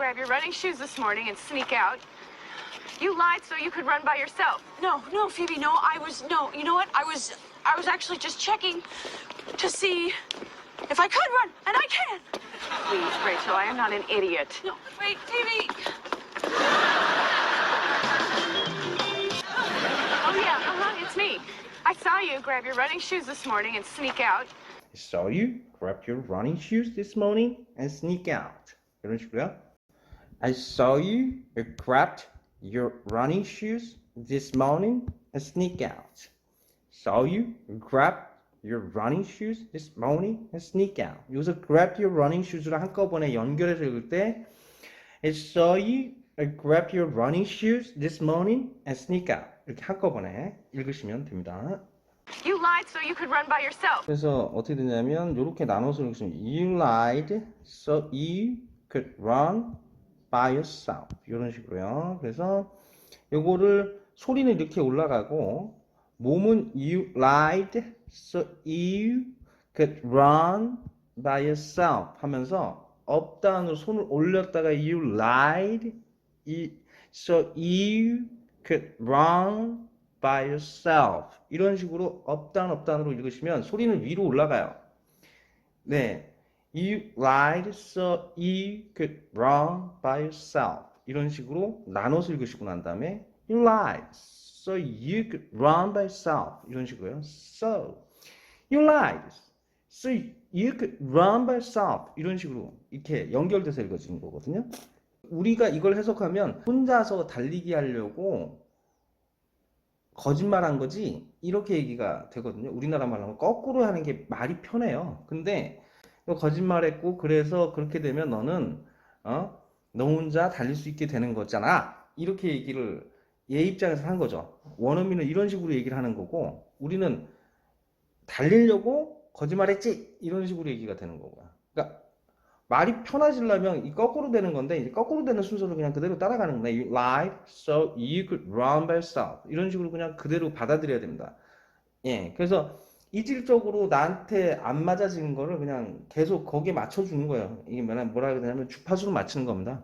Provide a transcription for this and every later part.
grab your running shoes this morning and sneak out. You lied so you could run by yourself. No, no, Phoebe, no. I was no. You know what? I was I was actually just checking to see if I could run, and I can. Please, Rachel, I am not an idiot. No, wait, Phoebe. Oh, yeah, uh-huh, it's me. I saw you grab your running shoes this morning and sneak out. I saw you grab your running shoes this morning and sneak out. 이런 식으로요. I saw you grab your running shoes this morning and sneak out. Saw you grab your running shoes this morning and sneak out. 여기서 grab your running shoes를 한꺼번에 연결해서 읽을 때 I saw you grab your running shoes this morning and sneak out. 이렇게 한꺼번에 읽으시면 됩니다. You lied so you could run by yourself. 그래서 어떻게 되냐면 이렇게 나눠서 읽으시면 You lied so you could run by yourself 이런 식으로요. 그래서 요거를 소리는 이렇게 올라가고 몸은 You lied so you could run by yourself 하면서 업다운으로 손을 올렸다가 You 이- so you could run by yourself 이런 식으로 업다운 업다운으로 읽으시면 소리는 위로 올라가요. 네. You lied so you could run by yourself. 이런 식으로 나눠서 읽으시고 난 다음에 You lied so you could run by yourself. 이런 식으로요. So You lied so you could run by yourself. 이런 식으로 이렇게 연결돼서 읽어지는 거거든요. 우리가 이걸 해석하면 혼자서 달리기 하려고 거짓말한 거지 이렇게 얘기가 되거든요. 우리나라 말로 하면 거꾸로 하는 게 말이 편해요. 근데 너 거짓말했고 그래서 그렇게 되면 너는 어? 너 혼자 달릴 수 있게 되는 거잖아. 이렇게 얘기를 얘 입장에서 한 거죠. 원어민은 이런 식으로 얘기를 하는 거고 우리는 달리려고 거짓말했지 이런 식으로 얘기가 되는 거고요. 그러니까 말이 편해지려면 이 거꾸로 되는 건데 이제 거꾸로 되는 순서를 그냥 그대로 따라가는 거예요. You lied so you could run by yourself. 이런 식으로 그냥 그대로 받아들여야 됩니다. 예, 그래서 이질적으로 나한테 안 맞아지는 거를 그냥 계속 거기에 맞춰주는 거예요. 이게 뭐라 해야 되냐면 주파수로 맞추는 겁니다.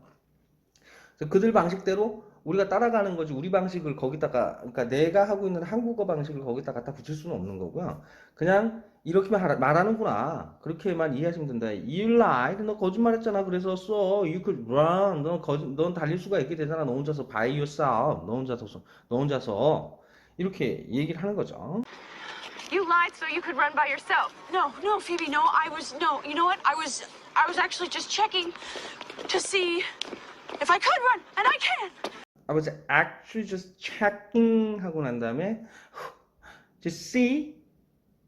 그래서 그들 방식대로 우리가 따라가는 거지 우리 방식을 거기다가 그러니까 내가 하고 있는 한국어 방식을 거기다 갖다 붙일 수는 없는 거고요. 그냥 이렇게만 하라- 말하는구나. 그렇게만 이해하시면 된다. You lied. 너 거짓말했잖아. 그래서 so you could run. 넌 거짓, 넌 달릴 수가 있게 되잖아. 너 혼자서 by yourself. 너 혼자서 너 혼자서 이렇게 얘기를 하는 거죠. You lied so you could run by yourself. No, no, Phoebe, no. I was no. You know what? I was I was actually just checking to see if I could run, and I can. I was actually just checking 하고 난 다음에 to see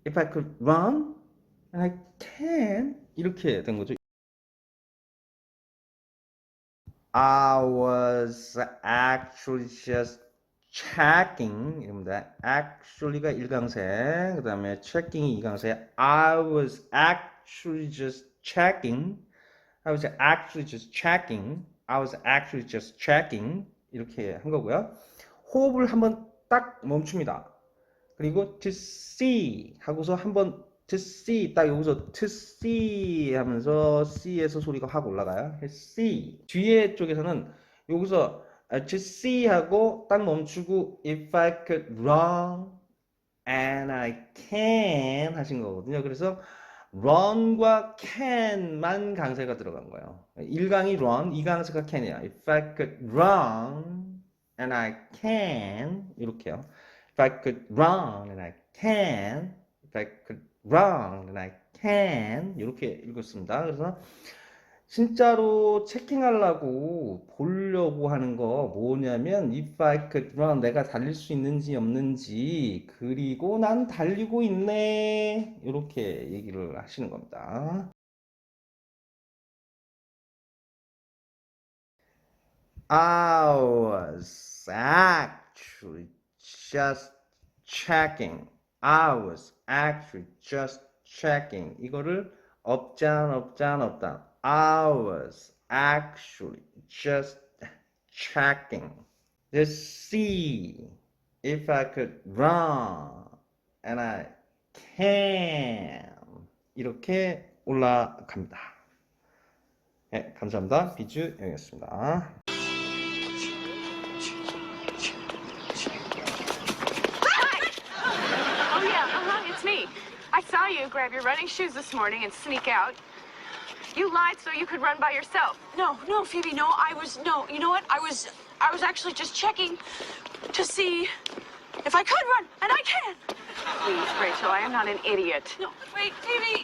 if I could run and I can 이렇게 된 거죠. I was actually just checking 입니다. actually가 1강세 그 다음에 checking이 2강세 I was actually just checking I was actually just checking I was actually just checking 이렇게 한 거고요. 호흡을 한번 딱 멈춥니다. 그리고 to see 하고서 한번 to see 딱 여기서 to see 하면서 C에서 소리가 확 올라가요. see 뒤에 쪽에서는 여기서 아, to see 하고 딱 멈추고 if I could run and I can 하신 거거든요. 그래서 run과 can만 강세가 들어간 거예요. 1강이 run, 2강세가 can이야. If I could run and I can 이렇게요. If I could run and I can, if I could run and I can 이렇게 읽었습니다. 그래서 진짜로 체킹하려고 보려고 하는 거 뭐냐면 if I could run 내가 달릴 수 있는지 없는지 그리고 난 달리고 있네 이렇게 얘기를 하시는 겁니다. I was actually just checking. I was actually just checking. 이거를 업잔 업잔 업단. I was actually just checking to see if I could run and I can. 이렇게 올라갑니다. 네, 감사합니다. 비주 영이었습니다. Oh, yeah, uh-huh, it's me. I saw you grab your running shoes this morning and sneak out. You lied so you could run by yourself. No, no, Phoebe, no, I was no. You know what? I was I was actually just checking to see if I could run, and I can. Please, Rachel, I am not an idiot. No, wait, Phoebe.